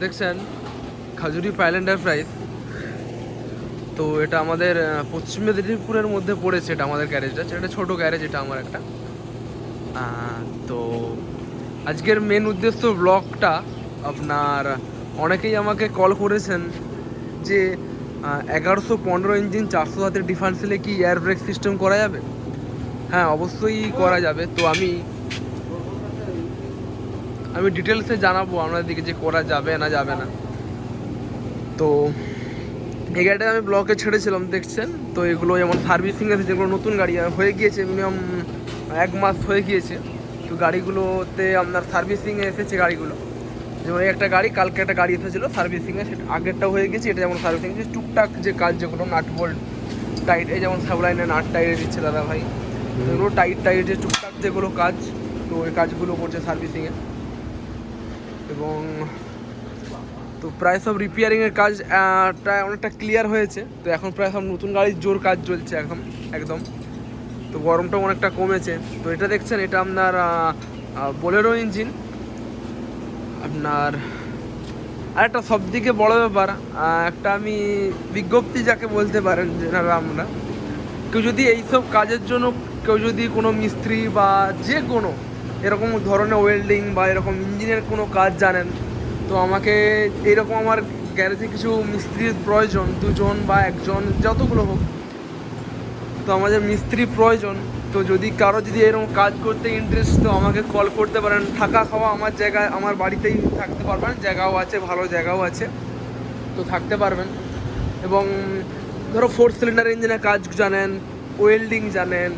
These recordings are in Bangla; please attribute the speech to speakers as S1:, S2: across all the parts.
S1: দেখছেন, খাজুরি পাইল এন্টারপ্রাইজ তো এটা আমাদের পশ্চিম মেদিনীপুরের মধ্যে পড়েছে এটা আমাদের গ্যারেজটা। এটা ছোটো গ্যারেজ, এটা আমার একটা। তো আজকের মেন উদ্দেশ্য ব্লগটা আপনার, অনেকেই আমাকে কল করেছেন যে এগারোশো পনেরো ইঞ্জিন চারশো হাতের ডিফারেন্সিয়ালে কি এয়ার ব্রেক সিস্টেম করা যাবে? হ্যাঁ অবশ্যই করা যাবে। তো আমি আমি ডিটেলসে জানাব আপনাদেরকে যে করা যাবে না যাবে না। তো এই গাড়িটা আমি ব্লকে ছেড়েছিলাম দেখছেন? তো এগুলো যেমন সার্ভিসিং আছে যেগুলো নতুন গাড়ি হয়ে গিয়েছে মিনিমাম এক মাস হয়ে গিয়েছে। তো গাড়িগুলোতে আপনার সার্ভিসিংয়ে এসেছে গাড়িগুলো। যেমন একটা গাড়ি কালকে একটা গাড়ি এসেছিল সার্ভিসিংয়ে সেটা আগেরটা হয়ে গেছে এটা যেমন সার্ভিসিং যে টুকটাক যে কাজ যেগুলো নাট বোল্ট টাইট এই যেমন সাবলাইনে নাট টাইট দিচ্ছে দাদা ভাই। এগুলো টাইট টাইট যে টুকটাক যেগুলো কাজ তো ওই কাজগুলো করছে সার্ভিসিংয়ে এবং তো প্রায় সব রিপেয়ারিংয়ের কাজ প্রায় অনেকটা ক্লিয়ার হয়েছে। তো এখন প্রায় সব নতুন গাড়ির জোর কাজ চলছে এখন, একদম। তো গরমটাও অনেকটা কমেছে। তো এটা দেখছেন, এটা আপনার বোলেরো ইঞ্জিন আপনার আর একটা সব থেকে বড় ব্যাপার একটা আমি বিজ্ঞপ্তি যাকে বলতে পারেন যেভাবে আমরা, কেউ যদি এইসব কাজের জন্য, কেউ যদি কোনো মিস্ত্রি বা যে কোনো এরকম ধরনের ওয়েল্ডিং বা এরকম ইঞ্জিনের কোনো কাজ জানেন, তো আমাকে এরকম আমার গ্যারেজে কিছু মিস্ত্রির প্রয়োজন, দুজন বা একজন, যতগুলো হোক। তো আমাদের মিস্ত্রি প্রয়োজন, তো যদি কারও যদি এরকম কাজ করতে ইন্টারেস্ট তো আমাকে কল করতে পারেন। থাকা খাওয়া আমার জায়গায়, আমার বাড়িতেই থাকতে পারবেন, জায়গাও আছে, ভালো জায়গাও আছে, তো থাকতে পারবেন। এবং ধরো ফোর সিলিন্ডার ইঞ্জিনের কাজ জানেন ওয়েল্ডিং জানেন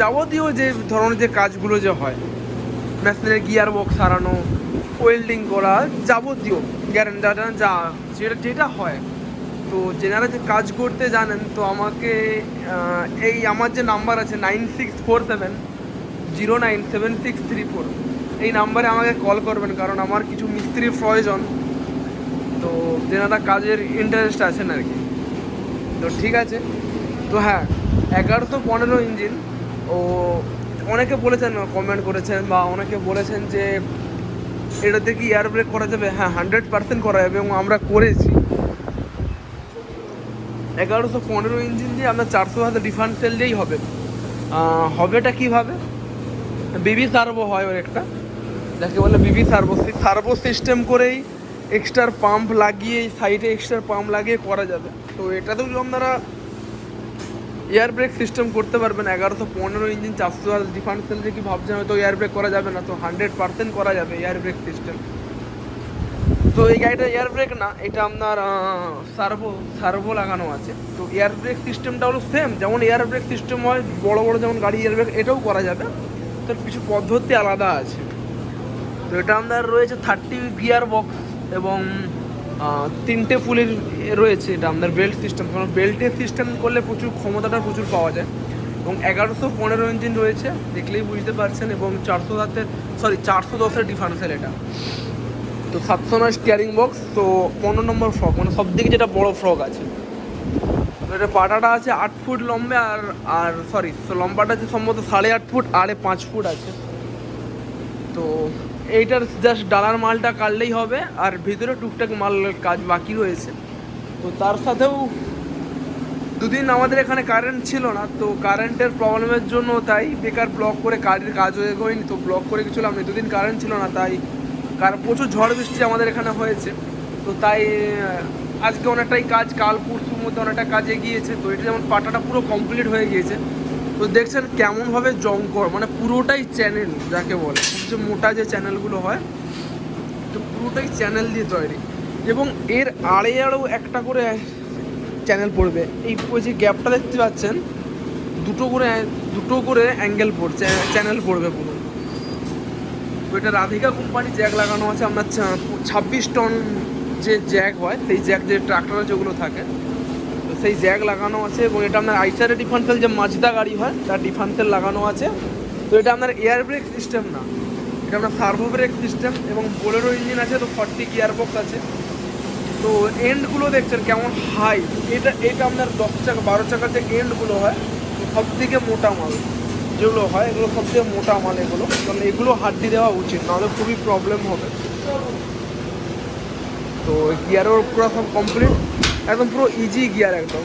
S1: যাবতীয় যে ধরনের যে কাজগুলো যে হয়, মেশিনের গিয়ার বক্স সারানো ওয়েল্ডিং করা, যাবতীয় গ্যারেন্টি যা যেটা যেটা হয়। তো যেনারা যে কাজ করতে জানেন, তো আমাকে এই আমার যে নাম্বার আছে nine six four seven zero nine seven six three four এই নাম্বারে আমাকে কল করবেন, কারণ আমার কিছু মিস্ত্রির প্রয়োজন। তো যেনারা কাজের ইন্টারেস্ট আছেন আর কি। তো ঠিক আছে। তো হ্যাঁ এগারোশো পনেরো ইঞ্জিন ও অনেকে বলেছেন কমেন্ট করেছেন বা অনেকে বলেছেন যে এটাতে কি এয়ার ব্রেক করা যাবে? হ্যাঁ হান্ড্রেড পার্সেন্ট করা যাবে এবং আমরা করেছি। এগারোশো পনেরো ইঞ্জিন দিয়ে আপনার চারশো হাতে ডিফারেন্সিয়াল দিয়েই হবে। হবেটা কীভাবে? বিবি সার্ভো হয় ওর একটা। যাকে বলে বিবি সার্ভো সার্ভো সিস্টেম করেই এক্সট্রা পাম্প লাগিয়ে সাইডে এক্সট্রা পাম্প লাগিয়ে করা যাবে। তো এটাতেও আপনারা এয়ার ব্রেক সিস্টেম করতে পারবেন, এগারোশো পনেরো ইঞ্জিন, চারশো ডিফারেন্সিয়াল যে কি ভাবছেন, হয়তো এয়ার ব্রেক করা যাবে না, তো হান্ড্রেড পার্সেন্ট করা যাবে এয়ার ব্রেক সিস্টেম। তো এই গাড়িটা এয়ার ব্রেক না, এটা আপনার সার্ভো সার্ভো লাগানো আছে। তো এয়ার ব্রেক সিস্টেমটা হলো সেম যেমন এয়ার ব্রেক সিস্টেম হয়, বড় বড় যেমন গাড়ি এয়ার ব্রেক, এটাও করা যাবে। তার কিছু পদ্ধতি আলাদা আছে। তো এটা আপনার রয়েছে থার্টি গিয়ার বক্স এবং তিনটে ফুলের রয়েছে এটা আপনার বেল্ট সিস্টেম। কারণ বেল্টের সিস্টেম করলে প্রচুর ক্ষমতাটা প্রচুর পাওয়া যায়। এবং এগারোশো পনেরো ইঞ্জিন রয়েছে, দেখলেই বুঝতে পারছেন, এবং চারশো সাতের সরি চারশো দশের ডিফারেন্সের এটা। তো সাতশো নয় স্টিয়ারিং বক্স তো পনেরো নম্বর ফ্রক মানে সব থেকে যেটা বড় ফ্রক আছে। এটা পাটাটা আছে আট ফুট লম্বে আর আর সরি লম্বাটা আছে সম্ভবত সাড়ে আট ফুট, আড়ে পাঁচ ফুট আছে। তো এইটার জাস্ট ডালার মালটা কাটলেই হবে, আর ভিতরে টুকটাক মাল কাজ বাকি রয়েছে। তো তার সাথেও দুদিন আমাদের এখানে কারেন্ট ছিল না, তো কারেন্টের প্রবলেমের জন্য তাই বেকার ব্লক করে গাড়ির কাজ হয়ে হয়নি তো ব্লক করে নেই দুদিন কারেন্ট ছিল না, তাই কার প্রচুর ঝড় বৃষ্টি আমাদের এখানে হয়েছে। তো তাই আজকে অনেকটাই কাজ, কাল পরশুর মধ্যে অনেকটা কাজ এগিয়েছে, তো এটা যেমন পাটাটা পুরো কমপ্লিট হয়ে গিয়েছে তো দেখছেন কেমনভাবে জঙ্কর মানে পুরোটাই চ্যানেল যাকে বলে সবচেয়ে মোটা যে চ্যানেলগুলো হয়, তো পুরোটাই চ্যানেল দিয়ে তৈরি। এবং এর আড়ে আড়েও একটা করে চ্যানেল পড়বে। এই ওই যে গ্যাপটা দেখতে পাচ্ছেন, দুটো করে দুটো করে অ্যাঙ্গেল পড়ছে চ্যানেল পড়বে পুরো। তো এটা রাধিকা কোম্পানি জ্যাক লাগানো আছে আপনার ছাব্বিশ টন যে জ্যাক হয়, সেই জ্যাক যে ট্রাক্টরে যেগুলো থাকে সেই জ্যাক লাগানো আছে এবং এটা আপনার আইসারের ডিফারেন্সিয়াল যে মাজদা গাড়ি হয়, তার ডিফারেন্সিয়াল লাগানো আছে। তো এটা আপনার এয়ার ব্রেক সিস্টেম না। এটা আপনার সার্ভো ব্রেক সিস্টেম এবং বোলেরো ইঞ্জিন আছে, তো ফর্টি গিয়ার বক্স আছে। তো এন্ডগুলো দেখছেন কেমন হাই এটা এটা আপনার দশ চাকা, বারো চাকার যে এন্ডগুলো হয় সব থেকে মোটা মাল। যেগুলো হয়, এগুলো সব থেকে মোটা মাল এগুলো। কারণ এগুলো হাড্ডি দেওয়া উচিত, নাহলে খুবই প্রবলেম হবে। তো গিয়ারও পুরো সব কমপ্লিট একদম পুরো ইজি গিয়ার একদম।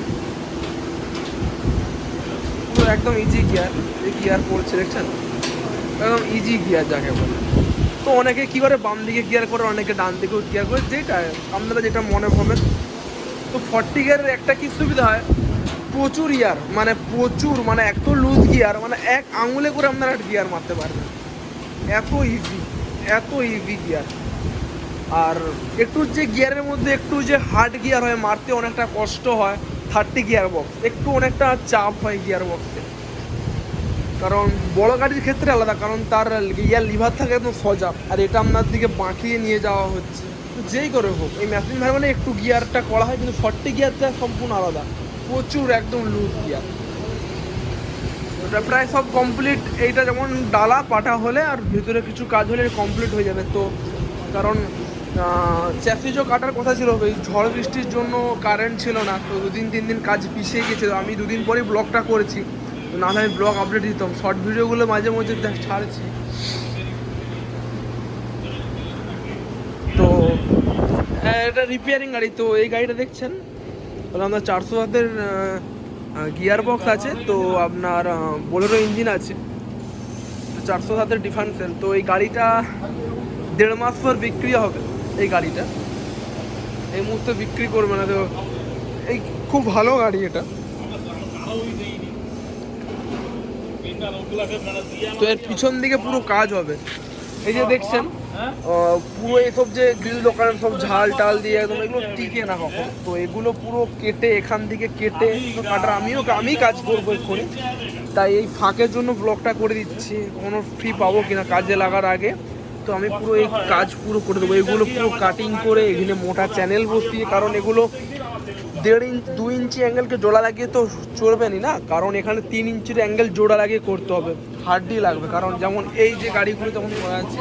S1: পুরো একদম ইজি গিয়ার এই গিয়ার পড়ছে, দেখছেন? একদম ইজি গিয়ার যাকে বলে। তো অনেকে কী করে, বাম দিকে গিয়ার করে, অনেকে ডান দিকেও গিয়ার করে যেটা আপনারা যেটা মনে ভাবেন তো ফর্টি গিয়ারের একটা কি সুবিধা হয়? প্রচুর ইয়ার মানে প্রচুর মানে এত লুজ গিয়ার মানে এক আঙুলে করে আপনারা গিয়ার মারতে পারবেন। এত ইজি এত ইজি গিয়ার আর একটু যে গিয়ারের মধ্যে একটু যে হার্ড গিয়ার হয়, মারতে অনেকটা কষ্ট হয় থার্টি গিয়ার বক্স একটু অনেকটা চাপ হয় গিয়ার বক্সে কারণ বড় গাড়ির ক্ষেত্রে আলাদা, কারণ তার গিয়ার লিভার থাকে একদম সজা আর এটা আপনার দিকে বাঁকিয়ে নিয়ে যাওয়া হচ্ছে। তো যেই করে হোক, এই মেশিন ভাই মানে একটু গিয়ারটা করা হয়, কিন্তু ফর্টি গিয়ারটা সম্পূর্ণ আলাদা। প্রচুর একদম লুজ গিয়ার ওটা প্রায় সব কমপ্লিট এইটা যেমন ডালা পাটা হলে আর ভিতরে কিছু কাজ হলে কমপ্লিট হয়ে যাবে। তো কারণ চ্যাসিজও কাটার কথা ছিল এই ঝড় বৃষ্টির জন্য কারেন্ট ছিল না তো দুদিন তিন দিন কাজ পিছিয়ে গেছিল আমি দুদিন পরেই ব্লগটা করেছি তো নাহলে আমি ব্লগ আপডেট দিতাম শর্ট ভিডিওগুলো মাঝে মাঝে ছাড়ছি। তো আহ, এটা রিপেয়ারিং গাড়ি তো এই গাড়িটা দেখছেন? আপনার চারশো হাতের গিয়ার বক্স আছে তো আপনার বোলেরো ইঞ্জিন আছে চারশো হাতের ডিফারেন্সেল তো এই গাড়িটা দেড় মাস পর বিক্রি হবে। এই গাড়িটা। এই মুহূর্তে বিক্রি করবে না, তো এই খুব ভালো গাড়ি এটা। তো এর পিছন দিকে পুরো কাজ হবে। এই যে দেখছেন পুরো এসব যে গ্রিল দোকানের সব ঝাল টাল দিয়ে একদম এগুলো টিকে না কখন। তো এগুলো পুরো কেটে, এখান থেকে কেটে কাটার আমিও, আমি কাজ করব এক্ষুনি। তাই এই ফাঁকের জন্য ব্লগটা করে দিচ্ছি। কোনো ফ্রি পাবো কিনা, কাজে লাগার আগে। তো আমি পুরো এই কাজ পুরো করে দেবো। এগুলো পুরো কাটিং করে এখানে মোটা চ্যানেল বসিয়ে, কারণ এগুলো দেড় ইঞ্চ, দু ইঞ্চি অ্যাঙ্গেলকে জোড়া লাগিয়ে তো চলবেনি না, কারণ এখানে তিন ইঞ্চির অ্যাঙ্গেল জোড়া লাগিয়ে করতে হবে। হার্ডি লাগবে, কারণ যেমন এই যে গাড়িগুলো যেমন করা আছে,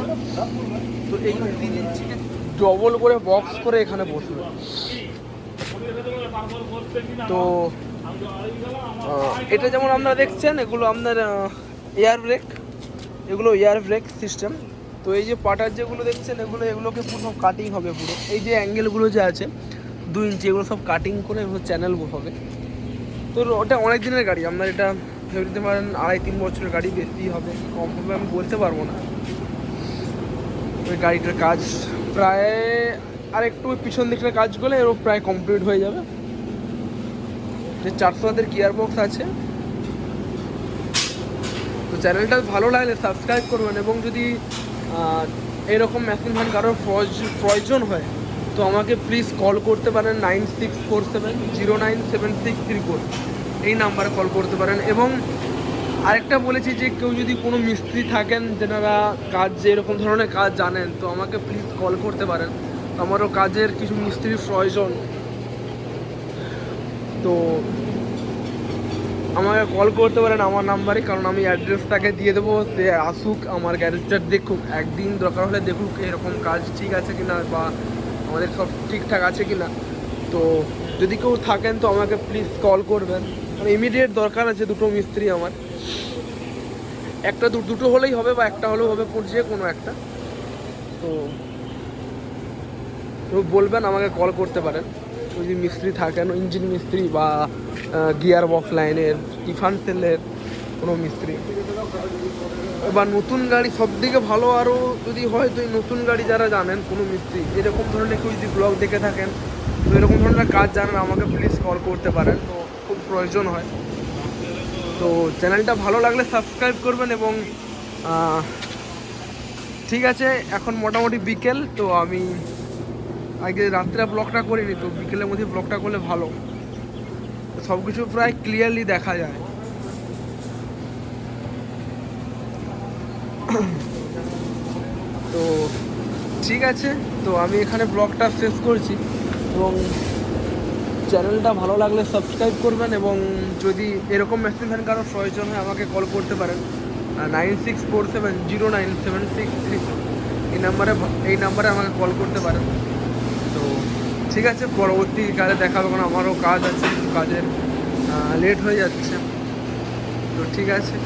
S1: তো এই তিন ইঞ্চিকে ডবল করে বক্স করে এখানে বসবে। তো এটা যেমন আপনারা দেখছেন, এগুলো আপনার এয়ার ব্রেক এগুলো এয়ার ব্রেক সিস্টেম তো এই যে পাটার যেগুলো দেখছেন, এগুলো, এগুলোকে পুরো কাটিং হবে পুরো। এই যে অ্যাঙ্গেলগুলো যে আছে, দু ইঞ্চি এগুলো সব কাটিং করে এগুলো চ্যানেল হবে তো ওটা অনেক দিনের গাড়ি, আপনার এটা ভেবে পারেন আড়াই তিন বছরের গাড়ি, বেশি হবে, কম হবে, আমি বলতে পারব না। ওই গাড়িটার কাজ প্রায় আর একটু পিছন দিকটার কাজ করলে এরও প্রায় কমপ্লিট হয়ে যাবে। যে চারশো হাতের গিয়ার বক্স আছে। তো চ্যানেলটা ভালো লাগলে সাবস্ক্রাইব করবেন এবং যদি এরকম মেশিন ভ্যান কারোর প্রয়োজ- প্রয়োজন হয়, তো আমাকে প্লিজ কল করতে পারেন nine six four seven zero nine seven six three four এই নাম্বারে কল করতে পারেন। এবং আরেকটা বলেছি যে, কেউ যদি কোনো মিস্ত্রি থাকেন, যেনারা কাজ যে এরকম ধরনের কাজ জানেন, তো আমাকে প্লিজ কল করতে পারেন। আমারও কাজের কিছু মিস্ত্রির প্রয়োজন। তো আমাকে কল করতে পারেন আমার নাম্বারে, কারণ আমি অ্যাড্রেস তাকে দিয়ে দেবো, সে আসুক, আমার গ্যারেজটা দেখুক, একদিন দরকার হলে দেখুক এরকম কাজ ঠিক আছে কি না বা আমাদের সব ঠিকঠাক আছে কি না তো যদি কেউ থাকেন তো আমাকে প্লিজ কল করবেন মানে ইমিডিয়েট দরকার আছে দুটো মিস্ত্রি আমার। একটা দুটো হলেই হবে বা একটা হলেও হবে যে কোনো একটা। তো বলবেন, আমাকে কল করতে পারেন। যদি মিস্ত্রি থাকেন ইঞ্জিন মিস্ত্রি বা গিয়ার বক্স লাইনের টিফান সেলের কোনো মিস্ত্রি। এবার নতুন গাড়ি সব থেকে ভালো আরও যদি হয়, তো নতুন গাড়ি যারা জানেন, কোনো মিস্ত্রি, এরকম ধরনের কেউ যদি ব্লগ দেখে থাকেন, তো এরকম ধরনের কাজ জানেন আমাকে প্লিজ কল করতে পারেন, তো খুব প্রয়োজন হয়। তো চ্যানেলটা ভালো লাগলে সাবস্ক্রাইব করবেন এবং ঠিক আছে, এখন মোটামুটি বিকেল, তো আমি আগে রাত্রে ব্লগটা করিনি তো, বিকেলের মধ্যে ব্লগটা করলে ভালো। সব কিছু প্রায় ক্লিয়ারলি দেখা যায়। তো ঠিক আছে, তো আমি এখানে ব্লগটা শেষ করছি এবং চ্যানেলটা ভালো লাগলে সাবস্ক্রাইব করবেন এবং যদি এরকম মেশিন ফ্যান কারও প্রয়োজন হয় আমাকে কল করতে পারেন। Nine six four seven zero nine seven six three এই নাম্বারে এই নাম্বারে আমাকে কল করতে পারেন। ঠিক আছে, পরবর্তীকালে দেখা হবে, কারণ আমারও কাজ আছে কাজের লেট হয়ে যাচ্ছে। তো ঠিক আছে।